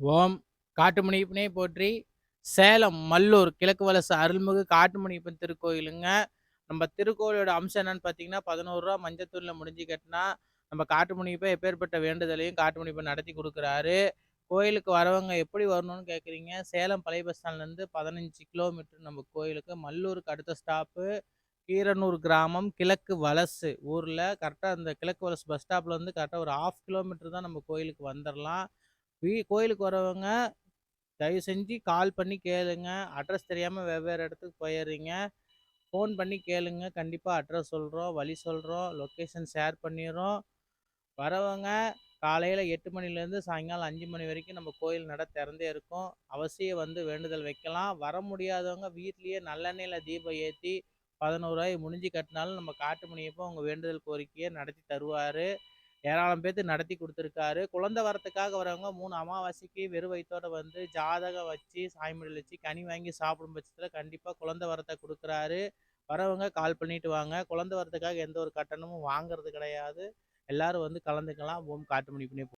ஓம் காட்டுமணிப்பனே போற்றி. சேலம் மல்லூர் கிழக்கு வலசு அருள்மிகு காட்டுமணிப்பன் திருக்கோயிலுங்க. நம்ம திருக்கோயிலோட அம்சம் என்னன்னு பார்த்தீங்கன்னா பதினோரு ரூபா மஞ்சத்தூரில் முடிஞ்சு கட்டினா நம்ம காட்டுமணிப்பை எப்பேற்பட்ட வேண்டுதலையும் காட்டுமணிப்பை நடத்தி கொடுக்குறாரு. கோயிலுக்கு வரவங்க எப்படி வரணும்னு கேட்குறீங்க சேலம் பழைய பஸ் ஸ்டாண்ட்லேருந்து பதினஞ்சு கிலோமீட்டர் நம்ம கோயிலுக்கு. மல்லூருக்கு அடுத்த ஸ்டாப்பு கீரனூர் கிராமம் கிழக்கு வலசு ஊரில். கரெக்டாக அந்த கிழக்கு வலசு பஸ் ஸ்டாப்பில் வந்து கரெக்டாக ஒரு ஆஃப் கிலோமீட்டர் தான் நம்ம கோயிலுக்கு வந்துடலாம் வீ கோயிலுக்கு வரவங்க தயவு செஞ்சு கால் பண்ணி கேளுங்க. அட்ரஸ் தெரியாமல் வெவ்வேறு இடத்துக்கு போயிடுறீங்க ஃபோன் பண்ணி கேளுங்க. கண்டிப்பாக அட்ரஸ் சொல்கிறோம் வழி சொல்கிறோம் லொக்கேஷன் ஷேர் பண்ணிடுறோம். வரவங்க காலையில் எட்டு மணிலேருந்து சாயங்காலம் அஞ்சு மணி வரைக்கும் நம்ம கோயில் நட திறந்தே இருக்கும். அவசியம் வந்து வேண்டுதல் வைக்கலாம். வர முடியாதவங்க வீட்லேயே நல்லெண்ணெயில் தீபம் ஏற்றி பதினோருவாய் முடிஞ்சு கட்டினாலும் நம்ம காட்டு மணியப்போ உங்கள் வேண்டுதல் கோரிக்கையை நடத்தி தருவார். ஏராளம் பேர்த்து நடத்தி கொடுத்துருக்காரு. குழந்தை வரத்துக்காக வரவங்க மூணு அமாவாசைக்கு வெறும் வயிற்றோட வந்து ஜாதகம் வச்சு சாய்மொழியில் வச்சு கனி வாங்கி சாப்பிடும் பட்சத்தில் கண்டிப்பாக குழந்தை வரத்தை கொடுக்குறாரு. வரவங்க கால் பண்ணிட்டு வாங்க. குழந்தை வரத்துக்காக எந்த ஒரு கட்டணமும் வாங்குறது கிடையாது. எல்லாரும் வந்து கலந்துக்கலாம். ஓம் காட்டுமணி பண்ணி